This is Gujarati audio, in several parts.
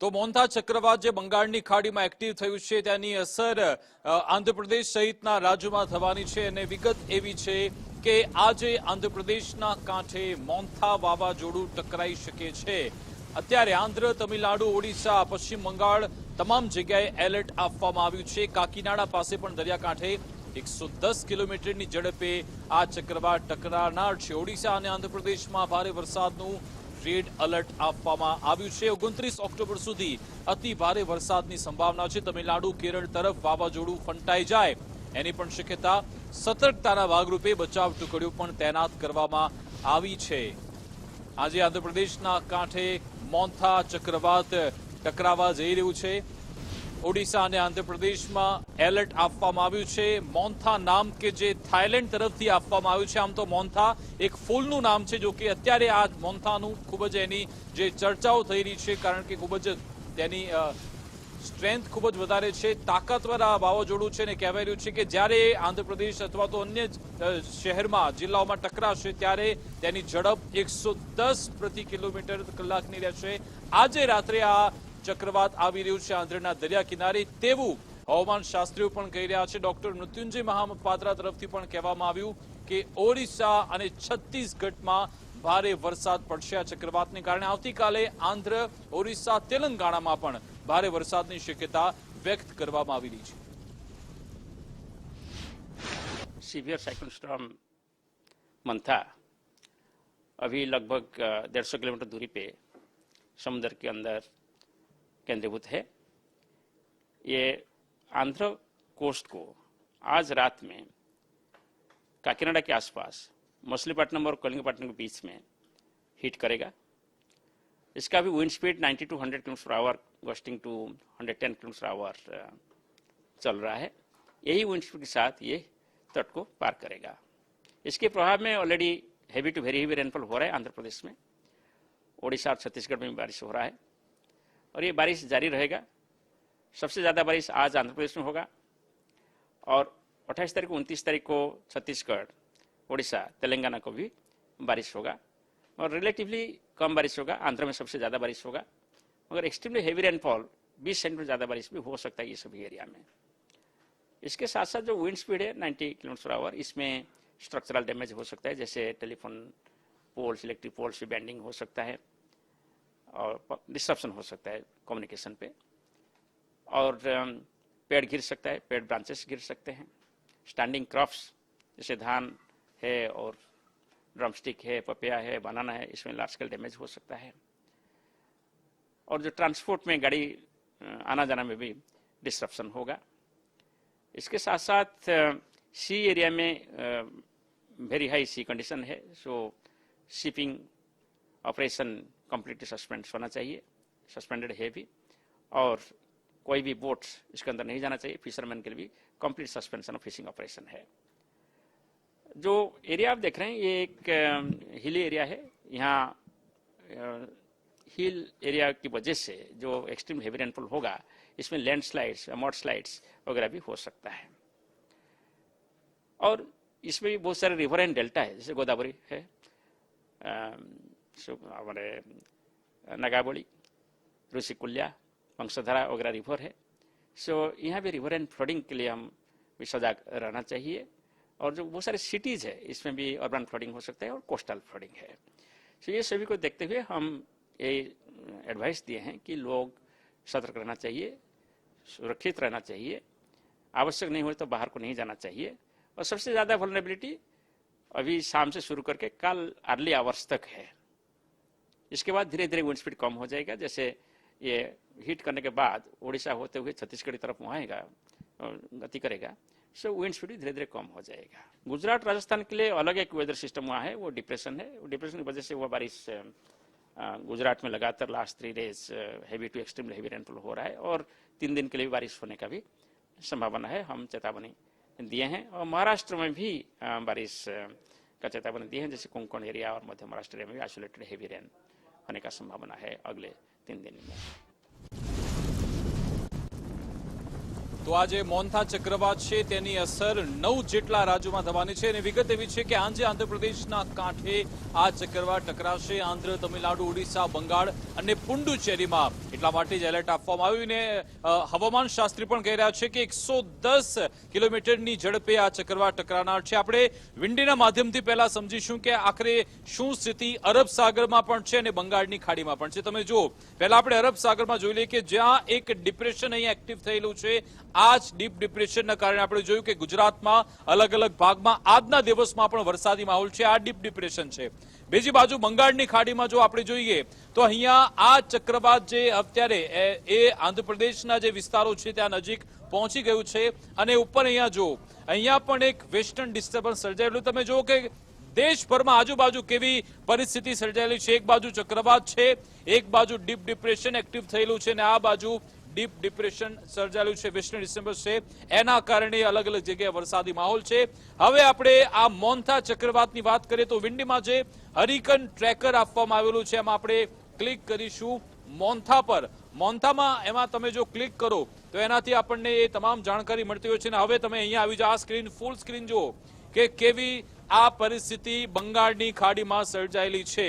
તો મોન્થા ચક્રવાત જે બંગાળની ખાડીમાં એક્ટિવ થયું છે, તેની અસર આંધ્રપ્રદેશ સહિતના રાજ્યોમાં થવાની છે અને વિગત એવી છે કે આજે આંધ્રપ્રદેશના કાંઠે મોન્થા વાવાઝોડું ટકરાઈ શકે છે. અત્યારે આંધ્ર, તમિલનાડુ, ઓડિશા, પશ્ચિમ બંગાળ તમામ જગ્યાએ એલર્ટ આપવામાં આવ્યું છે. કાકીનાડા પાસે પણ દરિયાકાંઠે એકસો દસ કિલોમીટરની ઝડપે આ ચક્રવાત ટકરાનાર છે. ઓડિશા અને આંધ્રપ્રદેશમાં ભારે વરસાદનું રેડ એલર્ટ આપવામાં આવ્યું છે. ઓગણત્રીસ ઓક્ટોબર સુધી અતિ ભારે વરસાદની સંભાવના છે. તમિલનાડુ, કેરળ તરફ વાવાઝોડું ફંટાઈ જાય. એની પણ શક્યતા સતર્કતાના ભાગરૂપે બચાવ ટુકડીઓ પણ તૈનાત કરવામાં આવી છે. આજે આંધ્રપ્રદેશના કાંઠે મોન્થા ચક્રવાત ટકરાવા જઈ રહ્યું છે. ઓડિશા અને આંધ્રપ્રદેશમાં એલર્ટ આપવામાં આવ્યું છે. મોન્થા નામ કે જે થાઇલેન્ડ તરફથી આપવામાં આવ્યું છે. આમ તો મોન્થા એક ફૂલનું નામ છે, જો કે અત્યારે આ મોન્થાનું ખૂબ જ એની જે ચર્ચાઓ થઈ રહી છે, કારણ કે ખૂબ જ તેની સ્ટ્રેન્થ ખૂબ જ વધારે છે. તાકાતવર આ વાવાઝોડું છે ને કહેવાય રહ્યું છે કે જ્યારે આંધ્રપ્રદેશ અથવા તો અન્ય શહેરમાં, જિલ્લાઓમાં ટકરાશે ત્યારે તેની ઝડપ એકસો પ્રતિ કિલોમીટર કલાકની રહેશે. આજે રાત્રે આ ચક્રવાત આવી રહ્યું છે આંધ્રના દરિયા કિનારે તેવું હવામાન શાસ્ત્રીઓ પણ કહી રહ્યા છે ડોક્ટર મૃત્યુંજય મહાપાત્રા તરફથી પણ કહેવામાં આવ્યું કે ઓડિશા અને છત્તીસગઢમાં ભારે વરસાદ પડશે આ ચક્રવાતને કારણે આવતીકાલે આંધ્ર ઓરિસ્સા તેલંગાણામાં પણ ભારે વરસાદની શક્યતા વ્યક્ત કરવામાં આવી રહી છે सीवियर साइक्लोन स्टॉर्म मंथा अभी लगभग डेढ़ सौ किलोमीटर दूरी पे समुद्र के अंदर केंद्रीभूत है। ये आंध्र कोस्ट को आज रात में काकीनाडा के आसपास मछलीपट्टनम और कलिंगपट्टनम के बीच में हिट करेगा। इसका भी wind speed 90 to 100 kilometre hour gusting to 110 kilometre hour चल रहा है। यही विंड स्पीड के साथ ये तट को पार करेगा। इसके प्रभाव में already heavy to very heavy rainfall हो रहा है आंध्र प्रदेश में। ओडिशा और छत्तीसगढ़ में बारिश हो रहा है। और ये बारिश जारी रहेगा। सबसे ज़्यादा बारिश आज आंध्र प्रदेश में होगा और अट्ठाईस तारीख को, उनतीस तारीख को छत्तीसगढ़ उड़ीसा तेलंगाना को भी बारिश होगा और रिलेटिवली कम बारिश होगा। आंध्र में सबसे ज़्यादा बारिश होगा, मगर एक्सट्रीमली हेवी रेनफॉल 20 सेंटीमीटर ज़्यादा बारिश भी हो सकता है ये सभी एरिया में। इसके साथ साथ जो विंड स्पीड है 90 किलोमीटर आवर इसमें स्ट्रक्चरल डैमेज हो सकता है, जैसे टेलीफोन पोल्स इलेक्ट्रिक पोल्स की बैंडिंग हो सकता है। और डिस्ट्रप्शन हो सकता है कम्युनिकेशन पे। और पेड़ गिर सकता है, पेड़ ब्रांचेस गिर सकते हैं। स्टैंडिंग क्रॉप्स जैसे धान है और ड्रमस्टिक है पपिया है बनाना है, इसमें लार्ज स्केल डैमेज हो सकता है। और जो ट्रांसपोर्ट में गाड़ी आना जाना में भी डिस्ट्रप्शन होगा। इसके साथ साथ सी एरिया में वेरी हाई सी कंडीशन है so shipping operation completely suspend होना चाहिए सस्पेंडेड है भी और कोई भी बोट्स इसके अंदर नहीं जाना चाहिए फिशरमैन के लिए भी complete suspension of fishing operation है। जो एरिया आप देख रहे हैं, ये एक हिली एरिया है। यहाँ हिल एरिया की वजह से जो एक्सट्रीम हेवी रेनफॉल होगा, इसमें लैंडस्लाइड्स मॉड स्लाइड्स वगैरह भी हो सकता है। और इसमें भी बहुत सारे रिवर एंड डेल्टा है, जैसे गोदावरी है हमारे नगाबोली, ऋषिकुल्या, वंशधारा वगैरह रिवर है। सो यहाँ भी रिवर एंड फ्लडिंग के लिए हम भी सजाग रहना चाहिए। और जो बहुत सारे सिटीज़ है, इसमें भी अर्बन फ्लडिंग हो सकता है और कोस्टल फ्लडिंग है। सो ये सभी को देखते हुए हम ये एडवाइस दिए हैं कि लोग सतर्क रहना चाहिए, सुरक्षित रहना चाहिए। आवश्यक नहीं हो तो बाहर को नहीं जाना चाहिए। और सबसे ज़्यादा वनरेबिलिटी अभी शाम से शुरू करके कल अर्ली आवर्स तक है। इसके बाद धीरे धीरे विंड स्पीड कम हो जाएगा, जैसे ये हिट करने के बाद उड़ीसा होते हुए छत्तीसगढ़ की तरफ़ आएगा गति करेगा सो विंड स्पीड धीरे धीरे कम हो जाएगा। गुजरात, राजस्थान के लिए अलग एक वेदर सिस्टम वहाँ है, वो डिप्रेशन है। डिप्रेशन की वजह से वह बारिश गुजरात में लगातार last three days heavy to extreme heavy rainfall हो रहा है, और तीन दिन के लिए बारिश होने का भी संभावना है। हम चेतावनी दिए हैं, और महाराष्ट्र में भी बारिश का चेतावनी दिए हैं, जैसे कोंकण एरिया और मध्य महाराष्ट्र एरिया में भी आइसोलेटेड हैवी रेन होने का संभावना है अगले तीन दिन में તો આજે મોન્થા ચક્રવાત છે, તેની અસર નવ જેટલા રાજ્યોમાં થવાની છે અને વિગત એવી છે કે આજે આંધ્રપ્રદેશના કાંઠે આ ચક્રવાત ટકરાશે. આંધ્ર, તમિલનાડુ, ઓડિશા, બંગાળ અને પુડુચેરીમાં એટલા માટે જ એલર્ટ આપવામાં આવ્યું ને હવામાન શાસ્ત્રી પણ કહી રહ્યા છે કે એકસો કિલોમીટરની ઝડપે આ ચક્રવાત ટકરાનાર છે. આપણે વિંડીના માધ્યમથી પહેલા સમજીશું કે આખરે શું સ્થિતિ અરબ સાગરમાં પણ છે અને બંગાળની ખાડીમાં પણ છે. તમે જુઓ, પહેલા આપણે અરબ સાગરમાં જોઈ લઈએ કે જ્યાં એક ડિપ્રેશન અહીંયા એક્ટિવ થયેલું છે. આ જ ડીપ ડિપ્રેશનના કારણે આપણે જોયું કે ગુજરાતમાં અલગ અલગ ભાગમાં આજના દિવસમાં પણ વરસાદી માહોલ છે, આ ડીપ ડિપ્રેશન છે. બીજી બાજુ બંગાળની ખાડીમાં જો આપણે જોઈએ, તો અહીંયા આ ચક્રવાત જે અત્યારે એ- આંધ્રપ્રદેશના જે વિસ્તારો છે, ત્યાં નજીક પહોંચી ગયું છે. અને ઉપર અહીંયા જો, અહીંયા પણ એક વેસ્ટર્ન ડિસ્ટર્બન્સ સર્જાયેલું. તમે જુઓ કે દેશભરમાં આજુબાજુ કેવી પરિસ્થિતિ સર્જાયેલી છે. એક બાજુ ચક્રવાત છે, એક બાજુ ડીપ ડિપ્રેશન એક્ટિવ થયેલું છે, અને આ બાજુ ડીપ ડિપ્રેશન સર્જાયેલું છે વેસ્ટર્ન ડિસેમ્બર છે. એના કારણે અલગ અલગ જગ્યાએ વરસાદી માહોલ છે. હવે આપણે આ મોન્થા ચક્રવાતની વાત કરીએ તો વિંડીમાં જે હરિકન ટ્રેકર આપવામાં આવેલું છે, એમાં આપણે ક્લિક કરીશું મોન્થા પર. મોન્થામાં એમાં તમે જો ક્લિક કરો, તો એનાથી આપણને એ તમામ જાણકારી મળતી હોય છે. અને હવે તમે અહીંયા આવી જાઓ, આ સ્ક્રીન, ફૂલ સ્ક્રીન જુઓ કે કેવી આ પરિસ્થિતિ બંગાળની ખાડીમાં સર્જાયેલી છે.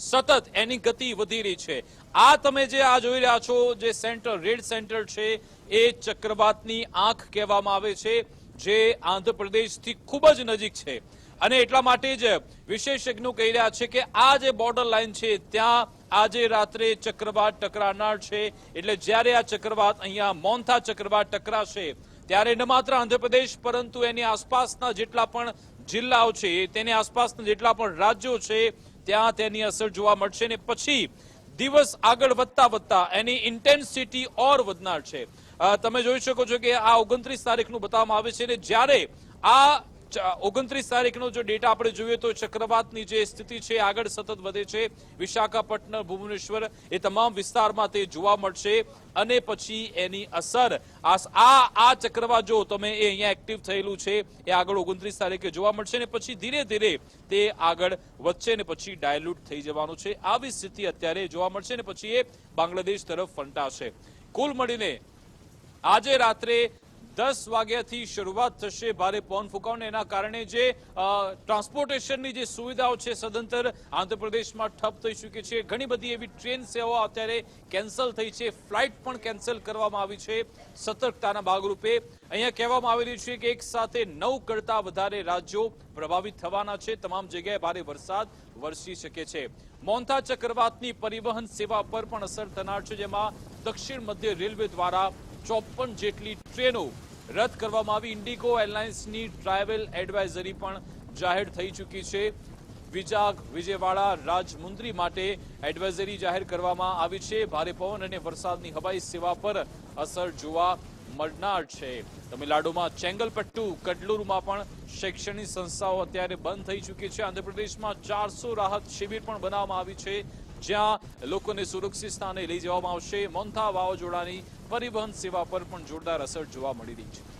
સતત એની ગતિ વધી રહી છે. આ તમે જે આ જોઈ રહ્યા છો, જે સેન્ટર રેડ સેન્ટર છે, એ ચક્રવાતની આંખ કહેવામાં આવે છે, જે આંધ્રપ્રદેશથી ખૂબ જ નજીક છે. અને એટલા માટે જ વિશેષજ્ઞો કહી રહ્યા છે કે આ જે બોર્ડર લાઈન છે, ત્યાં આજે રાત્રે ચક્રવાત ટકરાનાર છે. એટલે જ્યારે આ ચક્રવાત અહીંયા મોન્થા ચક્રવાત ટકરાશે, ત્યારે ન માત્ર આંધ્રપ્રદેશ, પરંતુ એની આસપાસના જેટલા પણ જિલ્લાઓ છે, તેની આસપાસના જેટલા પણ રાજ્યો છે, ત્યાં તેની અસર જોવા મળશે. ને પછી દિવસ આગળ વધતા વધતા એની ઇન્ટેન્સિટી ઓર વધનાર છે. તમે જોઈ શકો છો કે આ ઓગણત્રીસ તારીખનું બતાવવામાં આવે છે ને જ્યારે આ ઓગણત્રીસ તારીખનો જો ડેટા આપણે જોઈએ તો ચક્રવાતની જે સ્થિતિ છે, આગળ સતત વધે છે. વિશાખાપટ્ટનમ, ભુવનેશ્વર એ તમામ વિસ્તારમાં તે જોવા મળશે અને પછી એની અસર. આ આ ચક્રવાત જો તમે એ અહીંયા એક્ટિવ થયેલું છે, એ આગળ ઓગણત્રીસ તારીખે જોવા મળશે ને પછી ધીરે ધીરે તે આગળ વધશે ને પછી ડાયલ્યુટ થઈ જવાનું છે. આવી સ્થિતિ અત્યારે જોવા મળશે ને પછી એ બાંગ્લાદેશ તરફ ફંટાશે. કુલ મળીને આજે રાત્રે દસ વાગ્યાથી શરૂઆત થશે ભારે પવન ફૂંકાવને. એના કારણે જે ટ્રાન્સપોર્ટેશનની જે સુવિધાઓ છે સદંતર આંધ્રપ્રદેશમાં ઠપ થઈ ચૂકી છે. ઘણી બધી એવી ટ્રેન સેવાઓ અત્યારે કેન્સલ થઈ છે. ફ્લાઇટ પણ કેન્સલ કરવામાં આવી છે સતર્કતાના ભાગરૂપે. અહીંયા કહેવામાં આવી રહ્યું છે કે એક સાથે નવ કરતા વધારે રાજ્યો પ્રભાવિત થવાના છે. તમામ જગ્યાએ ભારે વરસાદ વરસી શકે છે. મોન્થા ચક્રવાતની પરિવહન સેવા પર પણ અસર થનાર છે, જેમાં દક્ષિણ મધ્ય રેલવે દ્વારા ચોપન જેટલી ટ્રેનો રદ કરવામાં આવી. ઇન્ડિગો એરલાઇન્સની ટ્રાવેલ એડવાઇઝરી પણ જાહેર થઈ ચૂકી છે. વિજાગ, વિજયવાડા, રાજમુંદ્રી માટે એડવાઇઝરી જાહેર કરવામાં આવી છે. ભારે પવન અને વરસાદની હવાઈ સેવા પર અસર જોવા મળનાર છે. તમિલનાડુમાં ચેંગલપટ્ટુ, કડલુરમાં પણ શૈક્ષણિક સંસ્થાઓ અત્યારે બંધ થઈ ચૂકી છે. આંધ્રપ્રદેશમાં ચારસો રાહત શિબિર પણ બનાવવામાં આવી છે, જ્યાં લોકોને સુરક્ષિત સ્થાને લઈ જવામાં આવશે. મોન્થા વાવાઝોડાની પરિવહન સેવા પર પણ જોરદાર અસર જોવા મળી રહી છે.